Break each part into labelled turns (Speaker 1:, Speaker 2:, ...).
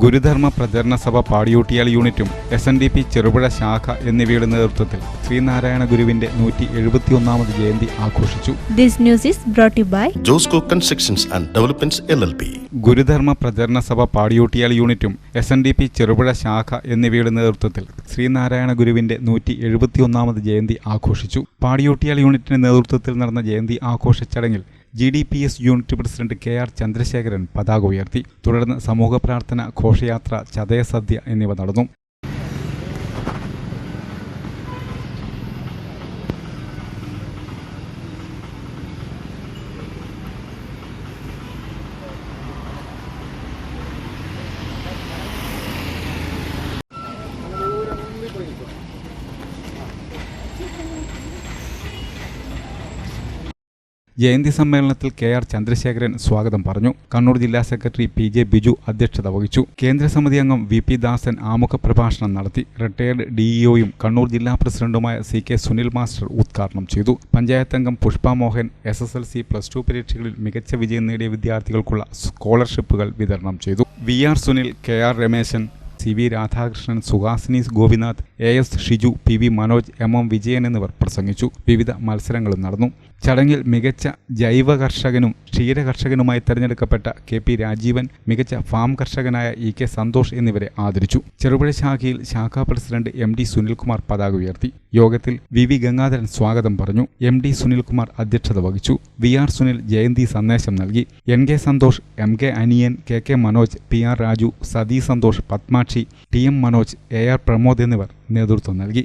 Speaker 1: ഗുരുധർമ്മ പ്രചരണ സഭ പാടിയൂട്ടിയാൽ യൂണിറ്റും S N D P Cherupuzha ശാഖ എന്നിവയുടെ നേതൃത്വത്തിൽ ശ്രീനാരായണ ഗുരുവിന്റെ നൂറ്റി എഴുപത്തിയൊന്നാമത് ജയന്തി ആഘോഷിച്ചു.
Speaker 2: This news is brought to by
Speaker 3: Josco constructions and developments L L P
Speaker 1: Gurudharma Prachara Sabha പാടിയൂട്ടിയാൽ യൂണിറ്റും S N D P Cherupuzha ശാഖ എന്നിവയുടെ നേതൃത്വത്തിൽ ശ്രീനാരായണ ഗുരുവിന്റെ നൂറ്റി എഴുപത്തിയൊന്നാമത് ജയന്തി ആഘോഷിച്ചു. പാടിയൂട്ടിയാൽ യൂണിറ്റിന്റെ നേതൃത്വത്തിൽ നടന്ന ജയന്തി ആഘോഷ ചടങ്ങിൽ G D P S unit president K R Chandrasekharan പതാക ഉയർത്തി. തുടർന്ന് സമൂഹ പ്രാർത്ഥന ഘോഷയാത്ര ചതയസദ്യ എന്നിവ നടന്നു. ജയന്തി സമ്മേളനത്തിൽ കെ ആർ ചന്ദ്രശേഖരൻ സ്വാഗതം പറഞ്ഞു. കണ്ണൂർ ജില്ലാ സെക്രട്ടറി പി ജെ ബിജു അധ്യക്ഷത വഹിച്ചു. കേന്ദ്ര സമിതി അംഗം വി പി ദാസൻ ആമുഖ പ്രഭാഷണം നടത്തി. റിട്ടയർഡ് ഡിഇഒയും കണ്ണൂർ ജില്ലാ പ്രസിഡന്റുമായ സി കെ സുനിൽ മാസ്റ്റർ ഉദ്ഘാടനം ചെയ്തു. പഞ്ചായത്ത് അംഗം Pushpa Mohan S S L C plus two പരീക്ഷകളിൽ മികച്ച വിജയം നേടിയ വിദ്യാർത്ഥികൾക്കുള്ള സ്കോളർഷിപ്പുകൾ വിതരണം ചെയ്തു. V R Sunil K R Rameshan C V Radhakrishnan Suhasini Gopinath A S Shiju P V Manoj M M Vijayan എന്നിവർ പ്രസംഗിച്ചു. വിവിധ മത്സരങ്ങളും നടന്നു. ചടങ്ങിൽ മികച്ച ജൈവ കർഷകനും ക്ഷീര കർഷകനുമായി തെരഞ്ഞെടുക്കപ്പെട്ട കെ പി രാജീവൻ മികച്ച ഫാം കർഷകനായ ഇ കെ സന്തോഷ് എന്നിവരെ ആദരിച്ചു. ചെറുപുഴ ശാഖയിൽ ശാഖാ പ്രസിഡന്റ് എം ഡി സുനിൽകുമാർ പതാക ഉയർത്തി. യോഗത്തിൽ വി വി ഗംഗാധരൻ സ്വാഗതം പറഞ്ഞു. എം ഡി സുനിൽകുമാർ അധ്യക്ഷത വഹിച്ചു. വി ആർ സുനിൽ ജയന്തി സന്ദേശം നൽകി. N K Santhosh M K Aniyan K K Manoj P R Raju Sathi Santhosh Padmakshi T M Manoj A R Pramod എന്നിവർ നേതൃത്വം നൽകി.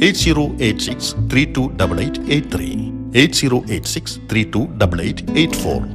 Speaker 3: 8086 328883 8086